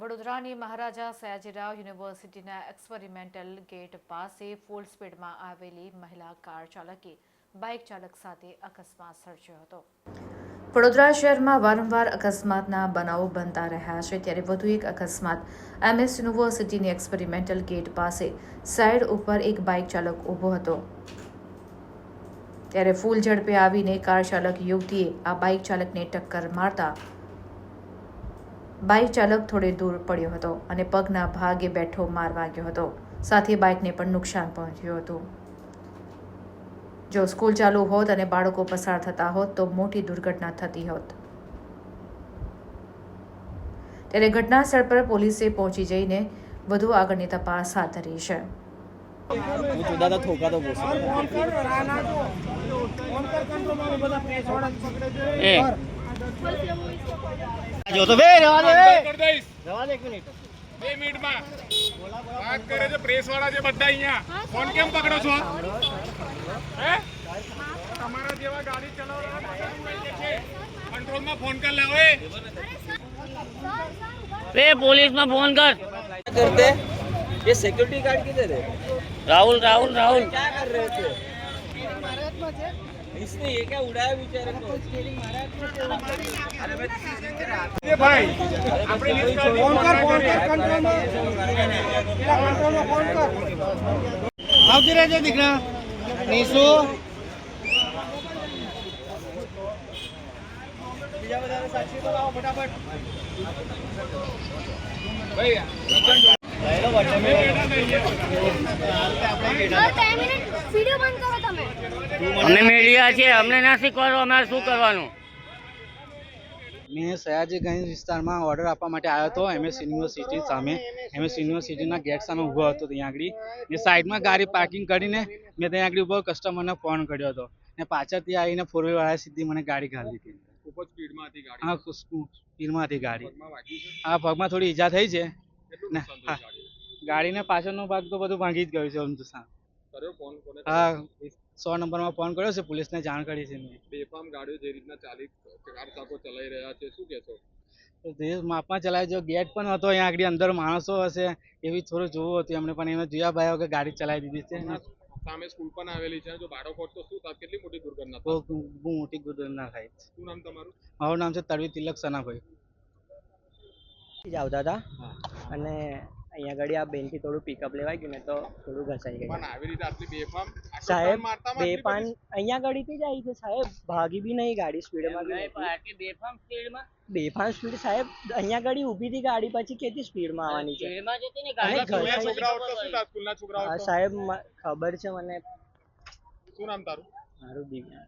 વડોદરાની મહારાજા સયાજીરાવ યુનિવર્સિટીના experimental gate પાસે ફૂલ સ્પીડમાં આવેલી મહિલા કાર ચાલકે બાઇક ચાલક સાથે અકસ્માત સર્જ્યો હતો. વડોદરા શહેરમાં વારંવાર અકસ્માતના બનાવો બનતા રહ્યા છે. ત્યારે વધુ એક અકસ્માત એમએસ યુનિવર્સિટીની એક્સપેરિમેન્ટલ ગેટ પાસે સાઈડ ઉપર એક બાઇક ચાલક ઊભો હતો. ત્યારે ફૂલ ઝડપે આવીને કાર ચાલક યુવતીએ આ બાઇક ચાલકને ટક્કર મારતા બાઇક ચાલક થોડે દૂર પડ્યો હતો અને પગના ભાગે બેઠો માર વાગ્યો હતો. સાથે બાઇકને પણ નુકસાન પહોંચ્યું હતું. જો સ્કૂલ ચાલુ હોત અને બાળકો પસાર થતા હોત તો મોટી દુર્ઘટના થતી હોત. ત્યારે ઘટના સ્થળ પર પોલીસે પહોંચી જઈને વધુ આગળની તપાસ હાથ ધરી છે. એ જો તો બે રવા દે કરી દઈશ રવા દે એક મિનિટ બે મિનિટમાં વાત કરે છે પ્રેસ વાળા છે બધા અહીંયા ફોન કેમ પકડો છો હે તમારા જેવા ગાડી ચલાવવાના કંટ્રોલમાં ફોન કર લાવો એ रे पुलिस में फोन कर करते ये सिक्योरिटी गार्ड किधर है राहुल राहुल राहुल क्या कर रहे थे इसने ये क्या उड़ाया बेचारे को એ ભાઈ આપણે ફોન કર ફોન કર કંટ્રોલમાં આવતી રહેજે દીકરા નીસુ બીજા બધાને સાક્ષી તો લાવો ફટાફટ ભાઈ લઈ લો બટન વિડીયો બંધ કરો અમને મીડિયા છે અમને ના શીખવાડો અમારે શું કરવાનું? મેં સયાજી ગંજ વિસ્તારમાં ઓર્ડર આપવા માટે આવ્યો હતો એમએસ યુનિવર્સિટી સામે. એમએસ યુનિવર્સિટીના ગેટ સામે ઊભો હતો ત્યાં આગળ. ને સાઈડમાં ગાડી પાર્કિંગ કરીને મેં ત્યાં આગળ ઊભો કસ્ટમરને ફોન કર્યો હતો. ને પાછળથી આવીને ફોર વ્હીલ વાળાએ સીધી મને ગાડી ઘાલી હતી ખૂબ જ સ્પીડમાં હતી ગાડી. હા સ્પીડમાં હતી ગાડી. આ પગમાં થોડી ઈજા થઈ છે. ને હા. ગાડીને? પાછળનો ભાગ તો બધું ભાંગી જ ગયું છે આમ તો હા. સો નંબરમાં ફોન કર્યો છે પોલીસને જાણ કરી છે મેં. બેફામ ગાડીઓ જે રીતના ચાલી કાર ચાકો ચલાવી રહ્યા છે શું કહેશો? તો માપમાં ચલાવી જો ગેટ પણ હતો અહીંયા આગળ અંદર માણસો હશે એવી થોડું જોવું હતું એમને પણ એમને જોયા ભાઈ કે ગાડી ચલાવી દીધી છે. સામે સ્કૂલ પણ આવેલી છે જો બાળકો તો શું થાય? કેટલી મોટી દુર્ઘટના બહુ મોટી દુર્ઘટના થાય. શું નામ તમારું? મારું નામ છે તળવી તિલક સનાભાઈ. જ આવતા હતા અને અહીંયા આગળ આ બેનથી થોડું પિકઅપ લેવાઈ ગયું ને તો થોડું ઘસાઈ પણ ગયું આવી રીતે આટલી બેફામ સાહેબ બધી- અહીંયા ગાડીથી જ આવી છે સાહેબ ભાગી બી નહીં ગાડી સ્પીડમાં. બેફામ સ્પીડમાં બેફામ સ્પીડ સાહેબ અહીંયા ગાડી ઊભી હતી ગાડી પછી કેટલી સ્પીડમાં આવવાની છે. સ્કૂલના છોકરાઓ? સાહેબ ખબર છે મને. શું નામ તારું? મારું દિવ્યા